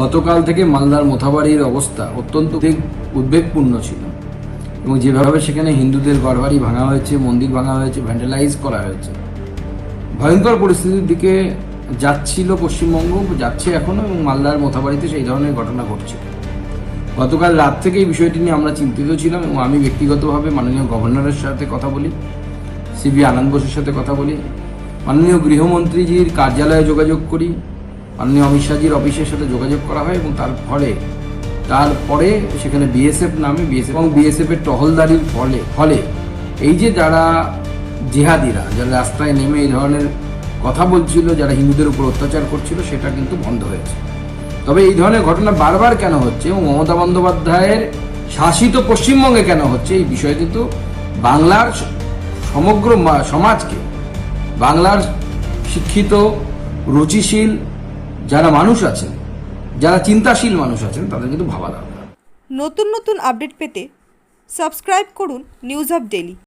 গতকাল থেকে মালদার মোথাবাড়ির অবস্থা অত্যন্ত উদ্বেগপূর্ণ ছিল। এবং যেভাবে সেখানে হিন্দুদের ঘরবাড়ি ভাঙা হয়েছে, মন্দির ভাঙা হয়েছে ভ্যান্ডালাইজ করা হয়েছে। ভয়ঙ্কর পরিস্থিতির দিকে যাচ্ছিল পশ্চিমবঙ্গ, যাচ্ছে এখনও এবং মালদার মোথাবাড়িতে সেই ধরনের ঘটনা ঘটছে। গতকাল রাত থেকে এই বিষয়টি নিয়ে আমরা চিন্তিত ছিলাম এবং আমি ব্যক্তিগতভাবে মাননীয় গভর্নরের সাথে কথা বলি, সিবি আনন্দ বোসের সাথে কথা বলি, মাননীয় গৃহমন্ত্রীজির কার্যালয়ে যোগাযোগ করি মাননীয় অমিত শাহজির অফিসের সাথে যোগাযোগ করা হয় এবং তার ফলে তারপরে সেখানে বিএসএফ নামে বিএসএফ এবং বিএসএফের টহলদারির ফলে ফলে এই যে যারা জেহাদিরা, যারা রাস্তায় নেমে এই ধরনের কথা বলছিল, যারা হিন্দুদের উপর অত্যাচার করছিল, সেটা কিন্তু বন্ধ হয়েছে। তবে এই ধরনের ঘটনা বারবার কেন হচ্ছে এবং মমতা বন্দ্যোপাধ্যায়ের শাসিত পশ্চিমবঙ্গে কেন হচ্ছে, এই বিষয়ে কিন্তু বাংলার সমগ্র সমাজকে, বাংলার শিক্ষিত, রুচিশীল যারা মানুষ আছেন, যারা চিন্তাশীল মানুষ আছেন, তাদের কিন্তু ভাবা দরকার। নতুন নতুন আপডেট পেতে সাবস্ক্রাইব করুন নিউজ আপ ডেলি